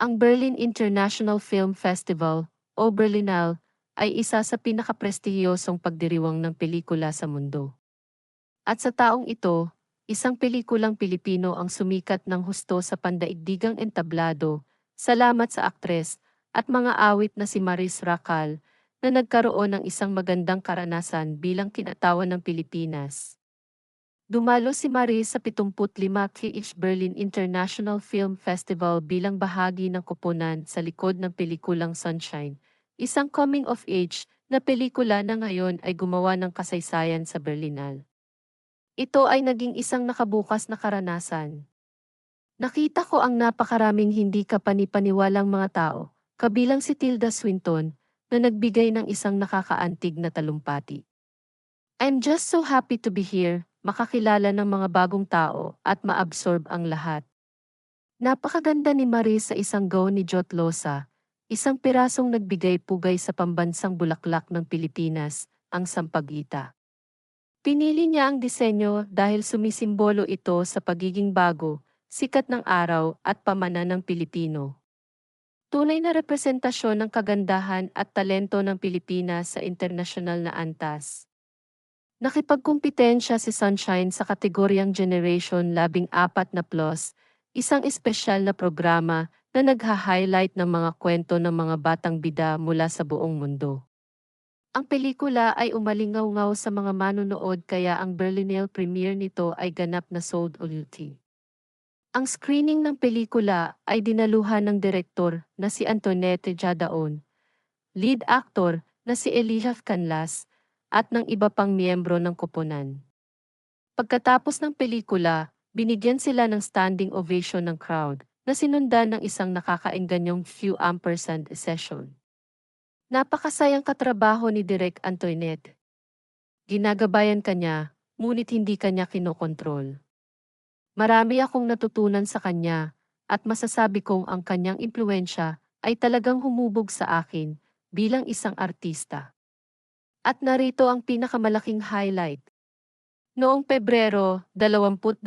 Ang Berlin International Film Festival, o Berlinale, ay isa sa pinakaprestihiyosong pagdiriwang ng pelikula sa mundo. At sa taong ito, isang pelikulang Pilipino ang sumikat ng husto sa pandaigdigang entablado, salamat sa aktres, at mga awit na si Maris Racal, na nagkaroon ng isang magandang karanasan bilang kinatawan ng Pilipinas. Dumalo si Maris sa 75 KH Berlin International Film Festival bilang bahagi ng koponan sa likod ng pelikulang Sunshine, isang coming of age na pelikula na ngayon ay gumawa ng kasaysayan sa Berlinale. Ito ay naging isang nakabukas na karanasan. Nakita ko ang napakaraming hindi kapanipaniwalang mga tao, kabilang si Tilda Swinton, na nagbigay ng isang nakakaantig na talumpati. I'm just so happy to be here, makakilala ng mga bagong tao at maabsorb ang lahat. Napakaganda ni Marie sa isang go ni Jot Losa, isang pirasong nagbigay pugay sa pambansang bulaklak ng Pilipinas, ang sampagita. Pinili niya ang disenyo dahil sumisimbolo ito sa pagiging bago, sikat ng araw at pamana ng Pilipino. Tunay na representasyon ng kagandahan at talento ng Pilipinas sa internasyonal na antas. Nakipagkumpitensya si Sunshine sa kategoryang Generation 14 na plus, isang espesyal na programa na nagha-highlight ng mga kwento ng mga batang bida mula sa buong mundo. Ang pelikula ay umalingaw-ngaw sa mga manonood kaya ang Berlinale premiere nito ay ganap na sold out. Ang screening ng pelikula ay dinaluhan ng direktor na si Antoinette Jadaon, lead actor na si Elijah Canlas, at ng iba pang miyembro ng koponan. Pagkatapos ng pelikula, binigyan sila ng standing ovation ng crowd na sinundan ng isang nakakaenganyong few ampersand session. Napakasayang katrabaho ni Direk Antoinette. Ginagabayan kanya, ngunit hindi kanya kinokontrol. Marami akong natutunan sa kanya, at masasabi kong ang kanyang impluensya ay talagang humubog sa akin bilang isang artista. At narito ang pinakamalaking highlight. Noong Pebrero 22,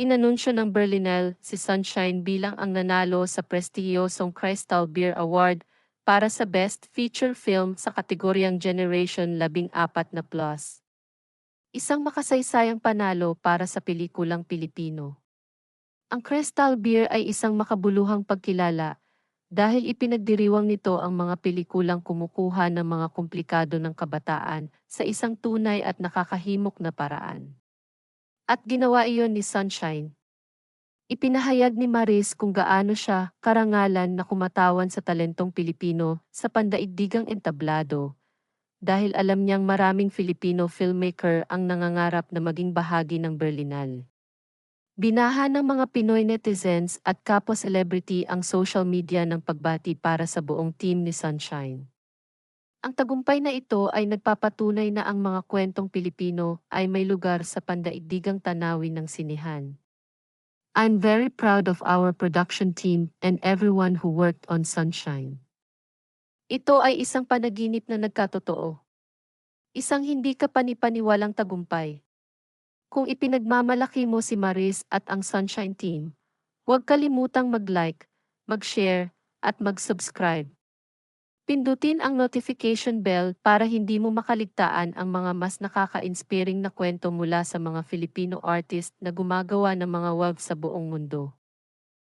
inanunsyo ng Berlinale si Sunshine bilang ang nanalo sa prestihiyosong Crystal Beer Award para sa Best Feature Film sa kategoryang Generation 14 na plus. Isang makasaysayang panalo para sa pelikulang Pilipino. Ang Crystal Beer ay isang makabuluhang pagkilala dahil ipinagdiriwang nito ang mga pelikulang kumukuha ng mga komplikado ng kabataan sa isang tunay at nakakahimok na paraan. At ginawa iyon ni Sunshine. Ipinahayag ni Maris kung gaano siya karangalan na kumatawan sa talentong Pilipino sa pandaigdigang entablado dahil alam niyang maraming Filipino filmmaker ang nangangarap na maging bahagi ng Berlinale. Binaha ng mga Pinoy netizens at kapwa celebrity ang social media ng pagbati para sa buong team ni Sunshine. Ang tagumpay na ito ay nagpapatunay na ang mga kwentong Pilipino ay may lugar sa pandaigdigang tanawin ng sinihan. I'm very proud of our production team and everyone who worked on Sunshine. Ito ay isang panaginip na nagkatotoo. Isang hindi ka panipaniwalang tagumpay. Kung ipinagmamalaki mo si Maris at ang Sunshine Team, huwag kalimutang mag-like, mag-share, at mag-subscribe. Pindutin ang notification bell para hindi mo makaligtaan ang mga mas nakaka-inspiring na kwento mula sa mga Filipino artist na gumagawa ng mga web sa buong mundo.